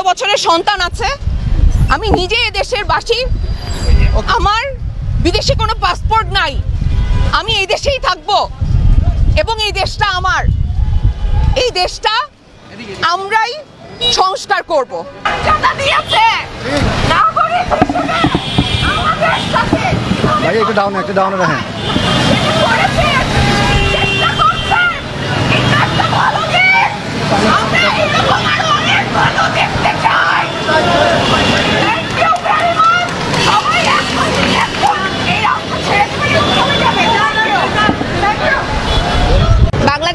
বারো বছরের সন্তান আছে। আমি নিজে দেশের বাসী। আমার বিদেশে কোনো পাসপোর্ট নাই। আমি এই দেশেই থাকব। এবং এই দেশটা আমার। এই দেশটা আমরাই সংস্কার করব। দিয়েছে! নাগরিক ডাউন ডাউনে রাখেন।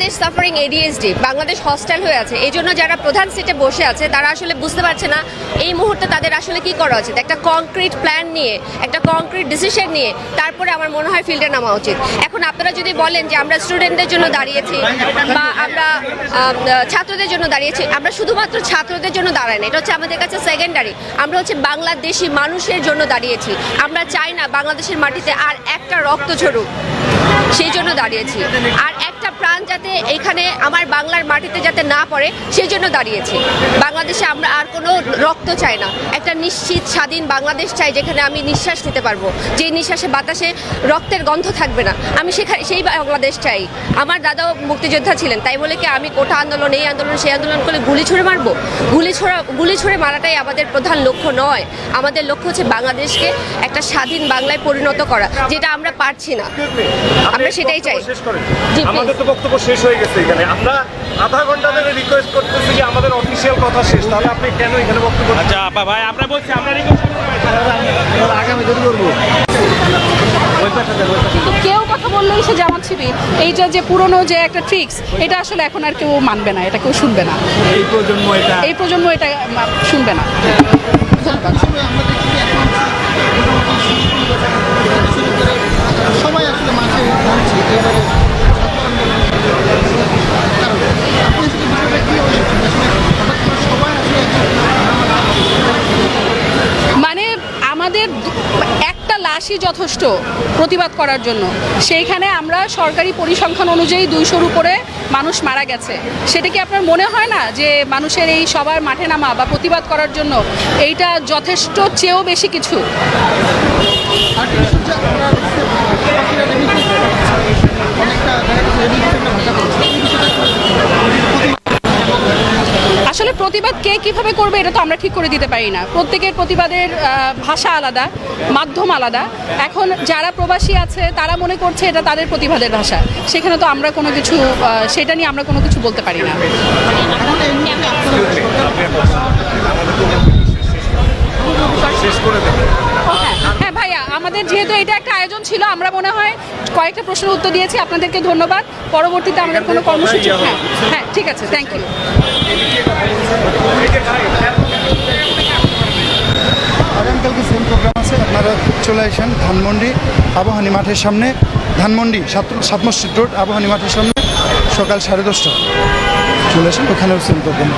Bangladesh suffering ADSD Bangladesh hostage হয়ে আছে। এই জন্য যারা প্রধান সিটে বসে আছে, তারা আসলে বুঝতে পারছে না এই মুহূর্তে তাদের আসলে কি করা উচিত। একটা কংক্রিট প্ল্যান নিয়ে, একটা কংক্রিট ডিসিশন নিয়ে তারপরে আমার মনে হয় ফিল্ডে নামা উচিত। এখন আপনারা যদি বলেন যে আমরা স্টুডেন্টদের জন্য দাঁড়িয়েছি বা আমরা ছাত্রদের জন্য দাঁড়িয়েছি, আমরা শুধুমাত্র ছাত্রদের জন্য দাঁড়াই না, এটা হচ্ছে আমাদের কাছে সেকেন্ডারি আমরা হচ্ছে বাংলাদেশি মানুষের জন্য দাঁড়িয়েছি। আমরা চাই না বাংলাদেশের মাটিতে আর একটা রক্ত ঝরুক, সেই জন্য দাঁড়িয়েছি। আর একটা প্রাণ যাতে এখানে আমার বাংলার মাটিতে যাতে না পড়ে সেই জন্য দাঁড়িয়েছি। বাংলাদেশে আমরা আর কোনো রক্ত চাই না। একটা নিশ্চিত স্বাধীন বাংলাদেশ চাই যেখানে আমি নিঃশ্বাস নিতে পারব। যে নিঃশ্বাসে বাতাসে রক্তের গন্ধ থাকবে না। আমি সেখানে সেই বাংলাদেশ চাই। আমার দাদাও মুক্তিযোদ্ধা ছিলেন তাই বলে কি আমি কোটা আন্দোলন এই আন্দোলন সেই আন্দোলন করে গুলি ছুড়ে মারবো? গুলি ছোড়া গুলি ছুড়ে মারাটাই আমাদের প্রধান লক্ষ্য নয়। আমাদের লক্ষ্য হচ্ছে বাংলাদেশকে একটা স্বাধীন বাংলায় পরিণত করা যেটা আমরা পারছি না। আমরা সেটাই চাই। আমাদের তো বক্তব্য শেষ হয়ে গেছে এখানে। আমরা আধা ঘণ্টা ধরে রিকোয়েস্ট করতেছি যে আমাদের অফিসিয়াল কথা শেষ। তাহলে আপনি কেন এখানে বক্তব্য আচ্ছা আপা ভাই আমরা বলছি আমরা request করব। আগামী যদি করব। কেউ কথা বললেই সে জামাত শিবির এইটা যে পুরনো যে একটা ট্রিক্স এটা আসলে এখন আর কেউ মানবে না এটা কেউ শুনবে না। এই প্রজন্ম এটা এই প্রজন্ম এটা শুনবে না। একটা লাশই যথেষ্ট প্রতিবাদ করার জন্য। সেইখানে আমরা সরকারি পরিসংখ্যান অনুযায়ী দুইশোর উপরে মানুষ মারা গেছে। সেটা কি আপনার মনে হয় না যে মানুষের এই সবার মাঠে নামা বা প্রতিবাদ করার জন্য এইটা যথেষ্ট চেয়েও বেশি কিছু আরেকটা বিষয় যে আমরা পাখিরা রেমিটেন্স অনেকটা রেমিটেন্স ভাষা করছে এই বিষয়টা আসলে প্রতিবাদ কে কীভাবে করবে এটা তো আমরা ঠিক করে দিতে পারি না। প্রত্যেকের প্রতিবাদের ভাষা আলাদা মাধ্যম আলাদা। এখন যারা প্রবাসী আছে তারা মনে করছে এটা তাদের প্রতিবাদের ভাষা। সেখানে তো আমরা কোনো কিছু সেটা নিয়ে আমরা কোনো কিছু বলতে পারি না। দেন হ্যাঁ ভাইয়া আমাদের যেহেতু এটা একটা আয়োজন ছিল আমরা মনে হয় কয়েকটা প্রশ্নের উত্তর দিয়েছি। আপনাদেরকে ধন্যবাদ। পরবর্তীতে আমাদের কোনো কর্মসূচি হ্যাঁ হ্যাঁ ঠিক আছে থ্যাংক ইউ আগামীকালকে সেম প্রোগ্রাম আছে, আপনারা চলে আসেন ধানমন্ডি আবহানী মাঠের সামনে। ধানমন্ডি সাত সাত মসজিদ রোড, আবহানী মাঠের সামনে সকাল সাড়ে দশটা চলে আসেন ওখানেও সেম প্রোগ্রাম।